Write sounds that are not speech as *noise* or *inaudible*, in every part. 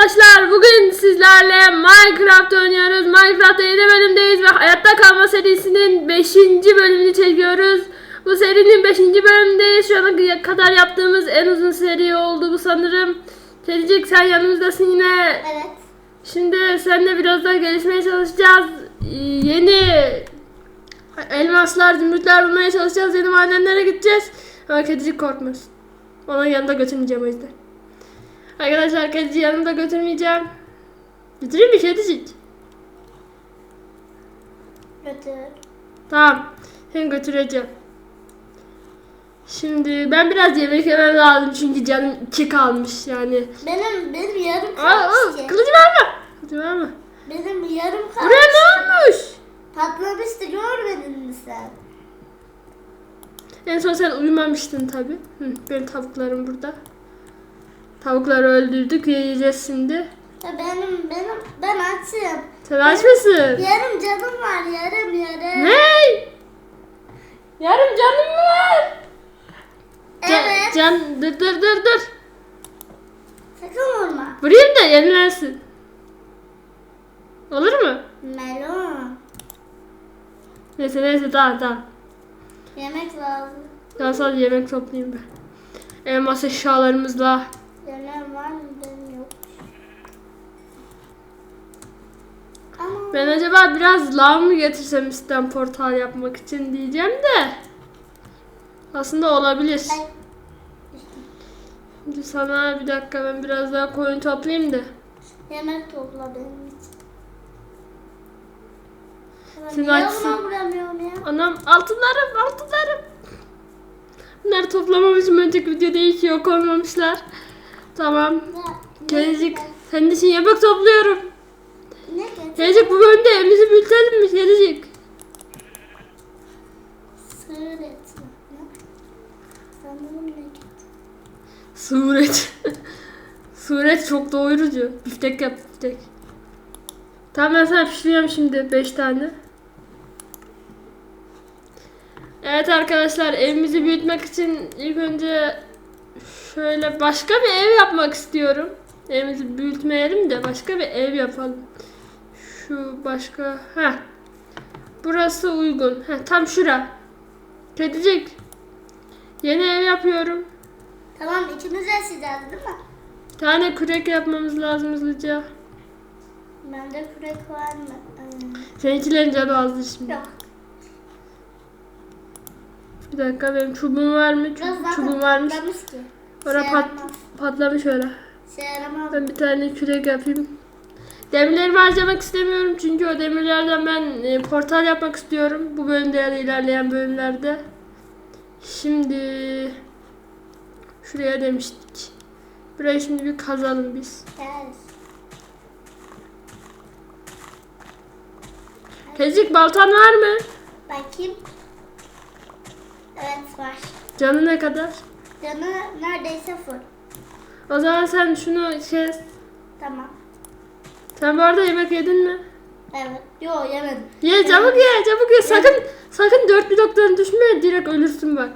arkadaşlar bugün sizlerle Minecraft oynuyoruz. Minecraft'ta yeni bölümdeyiz ve Hayatta Kalma serisinin 5. bölümünü çekiyoruz. Bu serinin 5. bölümündeyiz. Şu ana kadar yaptığımız en uzun seri oldu bu sanırım. Kedicik sen yanımızdasın yine. Evet. Şimdi seninle biraz daha gelişmeye çalışacağız. Ee, Yeni elmaslar, zümrütler bulmaya çalışacağız. Yeni madenlere gideceğiz. Ama kedicik korkmasın. Onun yanında götürmeyeceğim o yüzden. Arkadaşlar kediciyi yanımda götürmeyeceğim. Götüreyim mi kedicik? Götür. Tamam. Seni götüreceğim. Şimdi ben biraz yemek yemem lazım çünkü canım iki kalmış yani. Benim benim yarım Aa, aa, kalmış ki. kılıcı verme. Kılıcı verme. Benim yarım kalmış. Buraya ne olmuş? Patlamıştı görmedin mi sen? En son sen uyumamıştın tabi. Benim tavuklarım burada. Tavukları öldürdük yiyeceğiz şimdi. Ya benim benim ben açım. Sen aç mısın? Yarım canım var yarım yarım. Ne? Yarım canım mı var? Can- Evet. Can, dur dur dur dur. Sakın vurma. Vurayım da yenilensin. Olur mu? Melon. Neyse neyse tamam tamam. Yemek lazım. Daha sonra yemek toplayayım ben. Elmas eşyalarımızla. Yemeğim var mı? Benim yok. Ama Ben acaba biraz lav mı getirsem üstten portal yapmak için diyeceğim de. Aslında olabilir. ben Şimdi sana bir dakika ben biraz daha koyun toplayayım da. yemek topla benim için. Niye açsın. Anam altınlarım altınlarım. Bunları toplamamışım önceki videoda iyi ki yok olmamışlar. Tamam. Gelecek. Senin için yemek topluyorum. Gelecek bu bölümde evimizi büyütelim mi? Gelecek. Suret. Suret *laughs* çok doyurucu. Biftek yap biftek. Tamam ben sana pişiriyorum şimdi 5 tane. Evet arkadaşlar evimizi büyütmek için ilk önce şöyle başka bir ev yapmak istiyorum. Evimizi büyütmeyelim de başka bir ev yapalım. Şu başka. ha. Burası uygun. Heh, tam şura. Kedicik. Yeni ev yapıyorum. Tamam ikimiz yaşayacağız değil mi? Tane kürek yapmamız lazım hızlıca. Bende kürek var mı? Seninkilerin canı azdır şimdi. Yok. Bir dakika benim çubuğum var mı? Çub- zaten çubuğum varmış. patlamış ki. Orada Şey pat, yaramaz. patlamış öyle. Şey yaramaz. Ben bir tane kürek yapayım. Demirlerimi harcamak istemiyorum çünkü o demirlerden ben e, portal yapmak istiyorum. Bu bölümde ya da ilerleyen bölümlerde. Şimdi şuraya demiştik. Burayı şimdi bir kazalım biz. Gel. Tezlik baltan var mı? Bakayım. Evet var. Canı ne kadar? Canı neredeyse full. O zaman sen şunu kes. Tamam. Sen bu arada yemek yedin mi? Evet. Yo yemedim. Ye çabuk ye çabuk ye. Sakın sakın dört bloktan düşme direkt ölürsün bak.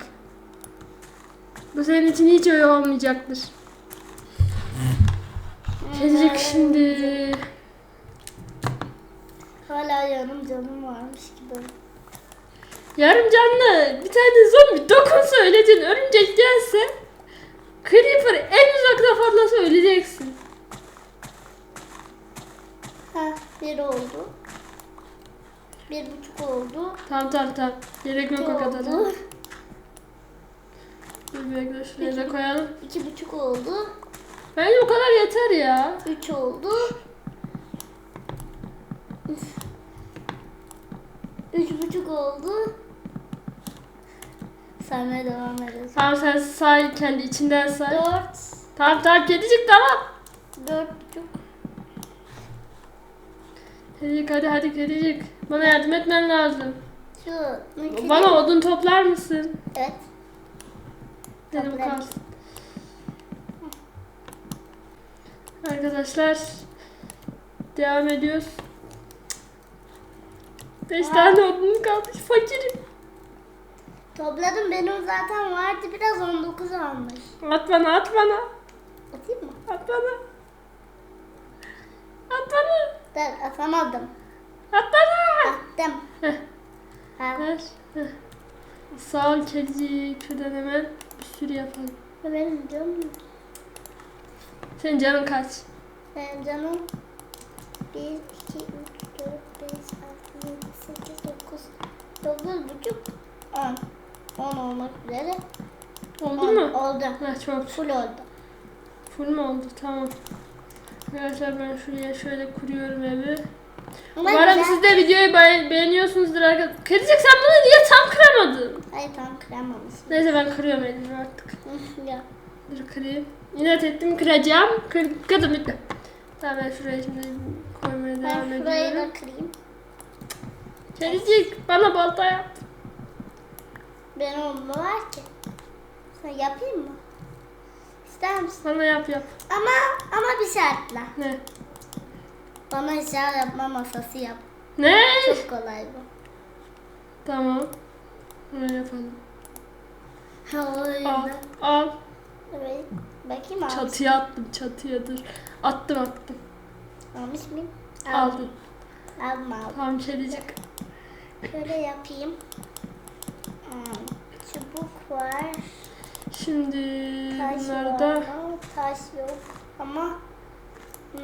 Bu senin için hiç öyle olmayacaktır. Gelecek şimdi. Hala yarım canım varmış gibi. Yarım canlı bir tane zombi dokunsa öleceksin. Örümcek gelse Creeper en uzakta fazlası öleceksin. Ha bir oldu. Bir buçuk oldu. Tamam tamam tamam. Gerek yok o kadar. Dur bekle şuraya da koyalım. İki buçuk oldu. Bence bu kadar yeter ya. Üç oldu. Üf. Üç buçuk oldu. Saymaya devam edeceğiz. Tamam sen say kendi içinden say. Dört. Tamam tamam kedicik tamam. Dört buçuk. Kedicik hadi hadi kedicik. Bana yardım etmen lazım. Şu. iki- Bana odun toplar mısın? Evet. Dedim Toplarım. kalsın. Arkadaşlar devam ediyoruz. Beş tane odun kalmış fakirim. Topladım benim zaten vardı biraz 19 almış. At bana at bana. Atayım mı? At bana. Dur atamadım. Atladı. Attım. Heh, Ha. ver. Sağ ol kedicik. Şuradan hemen bir sürü yapalım. Benim canım. Senin canın kaç? Benim canım. 1, 2, 3, 4, 5, 6, 7, 8, 9, 9 buçuk, 10. 10 olmak üzere. Oldu 10 mu? Oldu. Ha, çok Full oldu. full mu oldu? Tamam. Arkadaşlar ben şuraya şöyle kuruyorum evi. Ama Umarım güzel- siz de videoyu be- beğeniyorsunuzdur arkadaşlar. Kedicik sen bunu niye tam kıramadın? Hayır tam kıramamışım. Neyse ben kırıyorum elimi artık. ya. Dur kırayım. İnat ettim kıracağım. Kır, kırdım bitti. Tamam ben şuraya şimdi koymaya devam Ben şurayı ediyorum. da kırayım. Kedicik bana balta yap. Benim oğlum var ki. Sen yapayım mı? İster misin? Bana yap yap. Ama ama bir şartla. Ne? Bana eşya yapma masası yap. Ne? Çok kolay bu. Tamam. Böyle yapalım. Ha o Al. yüzden. Al. Evet. Bakayım almış, Çatıya attım çatıya dur. Attım attım. almış mıyım? Aldım. Aldım aldım. Tamam kedicik. Şöyle yapayım. Hmm, Çubuk var. Şimdi Taş bunları var ama taş yok. Ama hmm,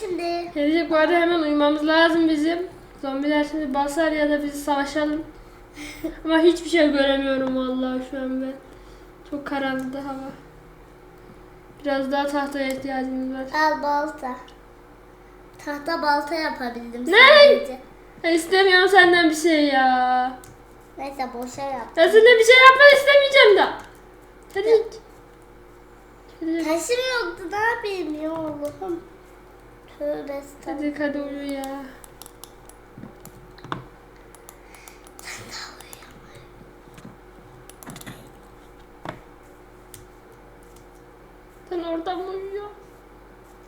şimdi Gelecek bu arada hemen uyumamız lazım bizim. Zombiler şimdi basar ya da bizi savaşalım. *laughs* Ama hiçbir şey göremiyorum vallahi şu an ben. Çok karanlık hava. Biraz daha tahtaya ihtiyacımız var. al balta. Tahta balta yapabildim Ne? sadece. Ben istemiyorum senden bir şey ya. Neyse boşa yap. Ben senden bir şey yapmak istemeyeceğim de. Hadi. Hadi. Taşım yoktu ne yapayım ya Allah'ım. Tövbe estağfurullah. Hadi hadi uyu ya. Sen orada mı uyuyorsun?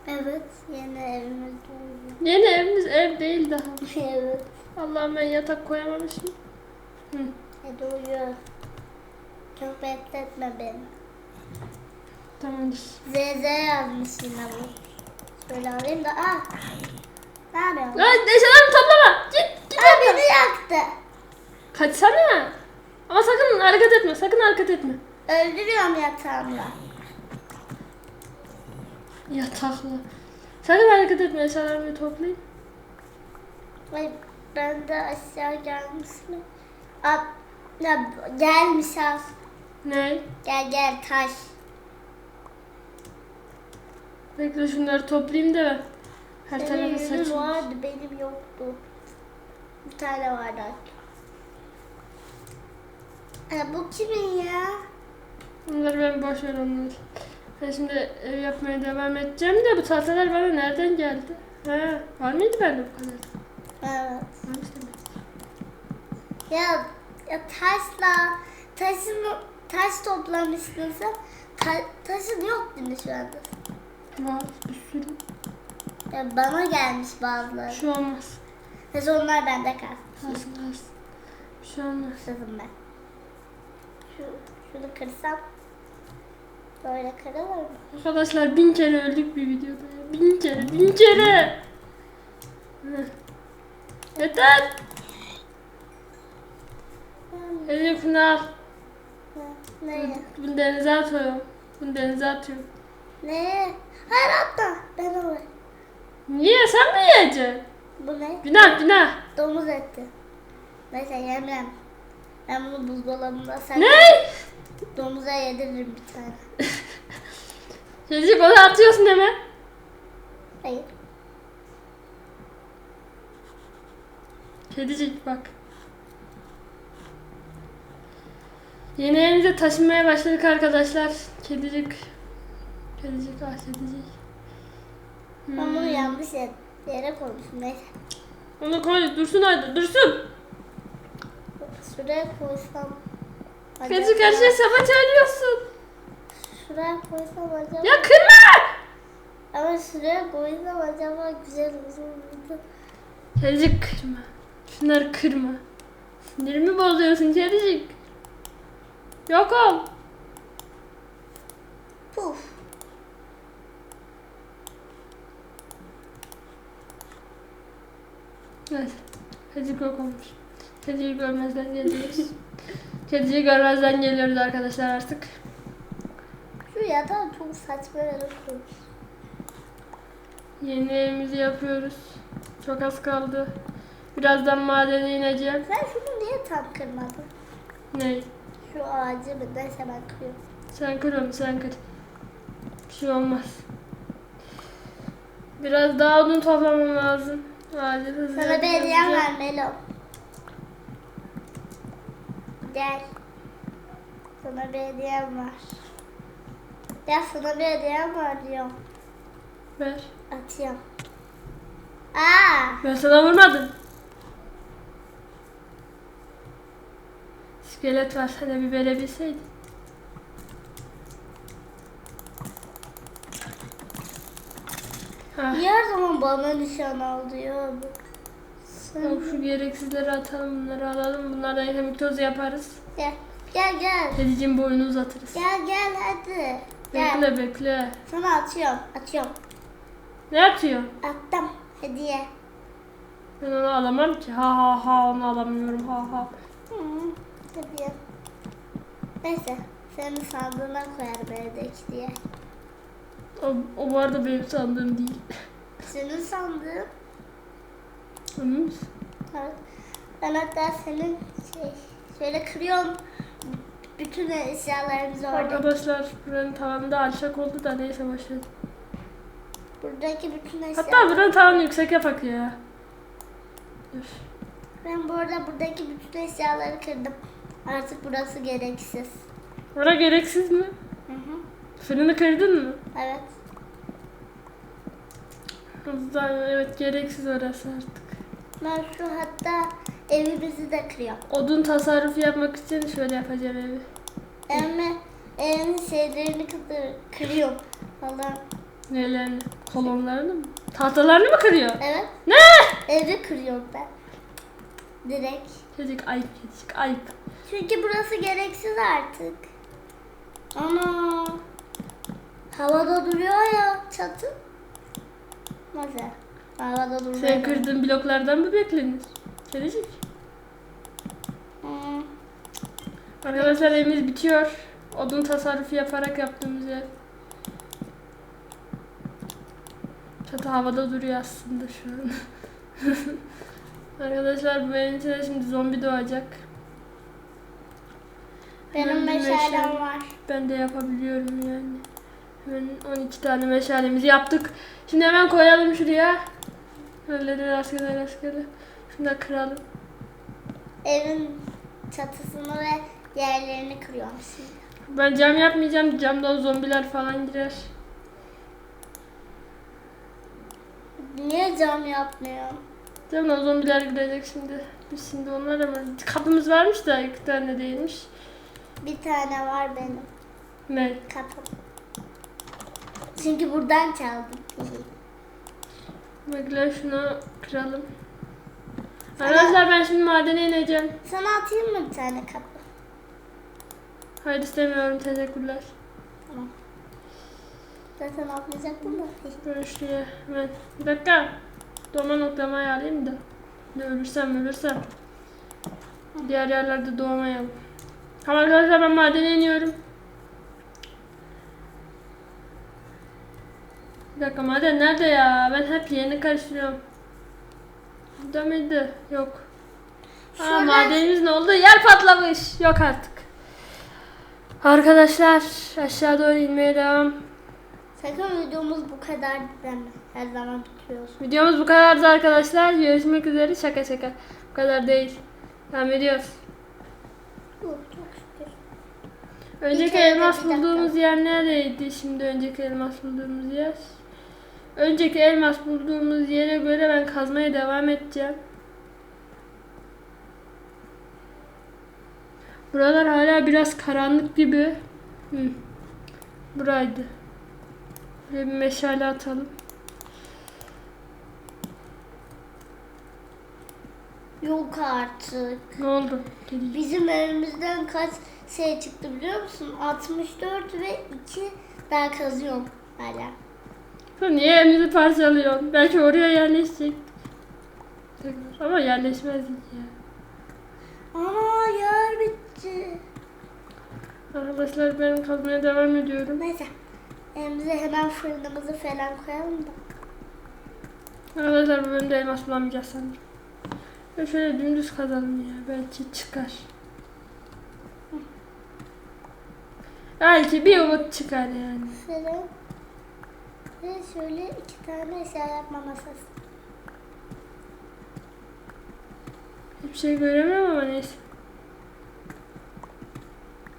Evet yeni evimiz oluyor. Yeni evimiz ev değil daha. *laughs* evet. Allah'ım ben yatak koyamamışım. Hı. Hadi uyu. Çok bekletme beni. Tamamdır. ZZ yazmış yine bu. Şöyle alayım da ah. Ne yapıyorsun? Lan eşyalarımı toplama. Git git. Aa beni yaktı. Kaçsana. Ama sakın hareket etme. Sakın hareket etme. Öldürüyorum yatağımla. Yatakla. Sakın hareket etme. Eşyalarımı toplayayım. Ay ben de aşağı gelmiş mi? Aa, ya, gelmiş az. Ne? Gel gel taş. Bekle şunları toplayayım da. Her Senin tarafa yüzün saçayım. vardı benim yoktu. Bir tane vardı. Aa, bu kimin ya? Bunları ben boş ver onları. Ben şimdi ev yapmaya devam edeceğim de bu tahtalar bana nereden geldi? Ha, var mıydı bende bu kadar? Evet. Varmış demek. Ya, ya taşla taşın taş toplamıştın sen. Ta- taşın yok değil mi şu anda? Var bir sürü. Ya bana gelmiş bazıları. Bir şey olmaz. Neyse onlar bende kalsın. Kalsın kalsın. Bir şey olmaz. Sızım ben. Şu, şunu kırsam böyle kırılır mı? Arkadaşlar bin kere öldük bir videoda ya. Bin kere, bin kere. Heh. Yeter. Elif. Ne? Ne? Bunu denize atıyorum. Bunu denize atıyorum. Ne? Hayır atma. Ben alayım. Niye? Sen mi yiyeceksin? Bu ne? Günah günah. Domuz eti. Neyse yemem. Ben bunu buzdolabında saklarım. Ne? Domuza yediririm bir tane. *laughs* Çocuk onu atıyorsun hemen. Hayır. Kedicik bak. Yeni evimize taşınmaya başladık arkadaşlar. Kedicik. Kedicik ah kedicik. Ben bunu Hmm. yanlış yer- yere koymuşum. Neyse. Onu koy dursun hadi dursun. Şuraya koysam. Hadi. Kaçı karşıya savaş ölüyorsun. Şuraya koysam acaba... Ya kırma! Ama şuraya koysam acaba güzel uzun Çelicik kırma. Şunları kırma. Sinirimi bozuyorsun Çelicik. Yok ol. Puf. Evet. Çelicik yok olmuş. Çelicik görmezden geliyoruz. *laughs* Kediyi görmezden geliyoruz arkadaşlar artık. Şu yatağı çok saçma yere koymuş. Yeni evimizi yapıyoruz. Çok az kaldı. Birazdan madene ineceğim. Sen şunu niye tam kırmadın? Ne? Şu ağacı mı? Neyse ben kırıyorum. Sen kır onu sen kır. Bir şey olmaz. Biraz daha odun toplamam lazım. Acil hızlı. Sana bir hediyem var Melo. Gel. Sana bir hediyem var. Gel sana bir hediyem var diyorum. Ver. Atıyorum. Aa! Ben sana vurmadım. İskelet var. Sana bir verebilseydin. Ha. Niye her zaman bana nişan alıyor bu? Tamam, şu gereksizleri atalım. Bunları alalım. Bunlardan hem toz yaparız. Gel. Gel gel. Kedicin boyunu uzatırız. Gel gel hadi. Gel. Bekle bekle. Sana atıyorum. Atıyorum. Ne atıyor? Attım. Hediye. Ben onu alamam ki. Ha ha ha onu alamıyorum. Ha ha. Hı, hediye. Neyse. Senin sandığına koyarım evdeki diye. O, o bu arada benim sandığım değil. Senin sandığın. Misin? Evet. Ben hatta senin şey, şöyle kırıyorum. Bütün eşyalarımız orada. Arkadaşlar buranın tavanında alçak oldu da neyse başladı. Buradaki bütün eşyalar. Hatta buranın tavanı yüksek yapak ya. Dur. Ben bu arada buradaki bütün eşyaları kırdım. Artık burası gereksiz. Bura gereksiz mi? Hı hı. Fırını kırdın mı? Evet. Evet gereksiz orası artık. Ben şu hatta evimizi de kırıyorum. Odun tasarrufu yapmak için şöyle yapacağım evi. Evime, evin şeylerini kır, kırıyorum falan. Nelerini? Kolonlarını mı? Tahtalarını mı kırıyor? Evet. Ne? Evi kırıyorum ben. Direkt. Kedicik ayıp kedicik ayıp. Çünkü burası gereksiz artık. Ana. Havada duruyor ya çatı. Nasıl? Havada duruyor. Sen kırdığın bloklardan mı beklenir? Kedicik. Hmm. Arkadaşlar evimiz bitiyor. Odun tasarrufu yaparak yaptığımız ev. Çatı havada duruyor aslında şu an. *laughs* Arkadaşlar bu evin içinde şimdi zombi doğacak. Benim meşalem meşale. var. Ben de yapabiliyorum yani. Hemen 12 tane meşalemizi yaptık. Şimdi hemen koyalım şuraya. Öyle rastgele rastgele. Şunu da kıralım. Evin çatısını ve yerlerini kırıyorum şimdi. Ben cam yapmayacağım. Camdan zombiler falan girer. Niye cam yapmıyorum? Camdan zombiler girecek şimdi. Biz şimdi onlar ama kapımız varmış da iki tane değilmiş. Bir tane var benim Ne? kapım. Çünkü buradan çaldım. Bekle şunu kıralım. Arkadaşlar ben şimdi madene ineceğim. Sana atayım mı bir tane kapı? Hayır istemiyorum teşekkürler. Zaten atmayacaktım da. Şuraya hemen. Bir dakika. Doğma noktamı ayarlayayım da. Ne ölürsem ölürsem. Diğer yerlerde doğmayalım. Tamam arkadaşlar ben madene iniyorum. Bir dakika maden nerede ya? Ben hep yerini karıştırıyorum. Burada mıydı? Yok. Aa, Şuradan- madenimiz ne oldu? Yer patlamış. Yok artık. Arkadaşlar aşağı doğru inmeye devam. Sakın videomuz bu kadar deme. Her zaman tutuyorsun. Videomuz bu kadardı arkadaşlar. Görüşmek üzere. Şaka şaka. Bu kadar değil. Devam ediyoruz. Uh, çok şükür. Önceki kere de elmas bir dakika. bulduğumuz yer neredeydi? Şimdi önceki elmas bulduğumuz yer. Önceki elmas bulduğumuz yere göre ben kazmaya devam edeceğim. Buralar hala biraz karanlık gibi. Hı. Buraydı. Buraya bir meşale atalım. Yok artık. Ne oldu? Kedi. Bizim evimizden kaç şey çıktı biliyor musun? 64 ve 2 daha kazıyorum hala. Niye evimizi parçalıyorsun? Belki oraya yerleşecek. Ama yerleşmezdik ya. Ana yer bitti. Arkadaşlar ben kazmaya devam ediyorum. Neyse. Elimize hemen fırınımızı falan koyalım da. Arkadaşlar bu bölümde elmas bulamayacağız sanırım. Ve şöyle dümdüz kazalım ya. Belki çıkar. Belki bir umut çıkar yani. Fırın. Ve şöyle iki tane eşya yapma masası. Hiçbir şey göremiyorum ama neyse.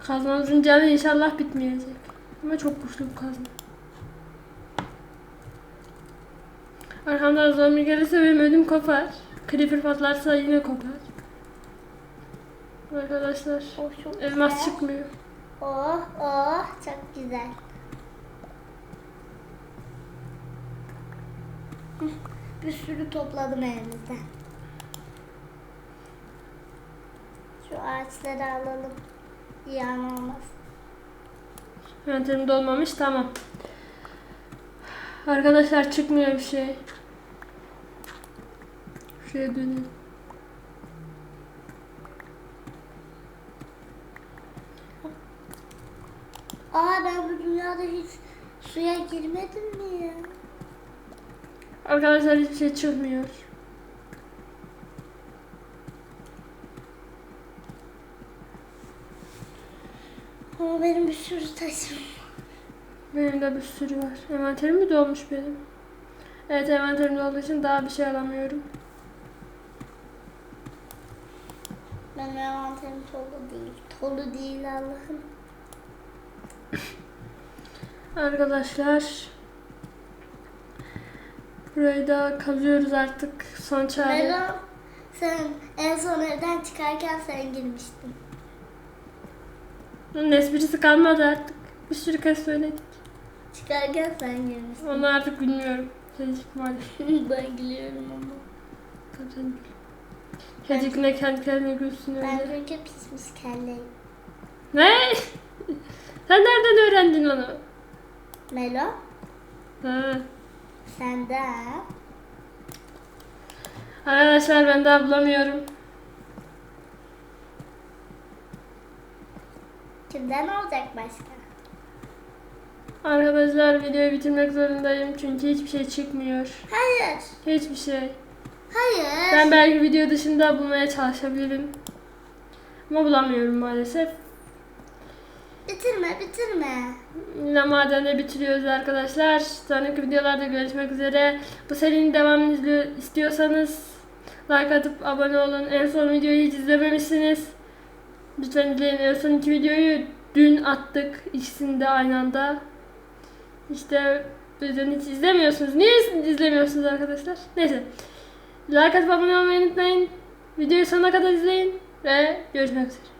Kazmamızın canı inşallah bitmeyecek. Ama çok güçlü bu kazma. Arkamdan zombi gelirse benim ödüm kopar. Creeper patlarsa yine kopar. Arkadaşlar Oh elmas güzel. çıkmıyor. Oh oh çok güzel. Bir sürü topladım elimizden. Şu ağaçları alalım. Ziyan olmaz. Yöntemim dolmamış tamam. Arkadaşlar çıkmıyor bir şey. Şuraya döneyim. Aa ben bu dünyada hiç suya girmedim mi ya? Arkadaşlar hiçbir şey çıkmıyor. Ama benim bir sürü taşım. Benim de bir sürü var. Envanterim mi dolmuş benim? Evet envanterim dolduğu için daha bir şey alamıyorum. Benim envanterim dolu değil. Dolu değil Allah'ım. Arkadaşlar Burayı da kazıyoruz artık. Son çare. Melo sen en son evden çıkarken sen girmiştin. Bunun esprisi kalmadı artık. Bir sürü kez söyledik. Çıkarken sen girmiştin. Onu artık bilmiyorum. Çocuk maalesef. *laughs* ben gülüyorum ama. Gül. Çocuk ne kendi kendine gülsün Ben öyle. çünkü pişmiş kelleyim. Ne? *laughs* Sen nereden öğrendin onu? Melo Ha. Senden. Arkadaşlar ben daha bulamıyorum. Kimden olacak başka? Arkadaşlar videoyu bitirmek zorundayım çünkü hiçbir şey çıkmıyor. Hayır. Hiçbir şey. Hayır. Ben belki video dışında bulmaya çalışabilirim. Ama bulamıyorum maalesef. Bitirme bitirme. Yine madende bitiriyoruz arkadaşlar. Sonraki videolarda görüşmek üzere. Bu serinin devamını istiyorsanız like atıp abone olun. En son videoyu hiç izlememişsiniz. Lütfen izleyin. En son iki videoyu dün attık. İkisini de aynı anda. İşte o yüzden hiç izlemiyorsunuz. Niye iz- izlemiyorsunuz arkadaşlar? Neyse. Like atıp abone olmayı unutmayın. Videoyu sonuna kadar izleyin ve görüşmek üzere.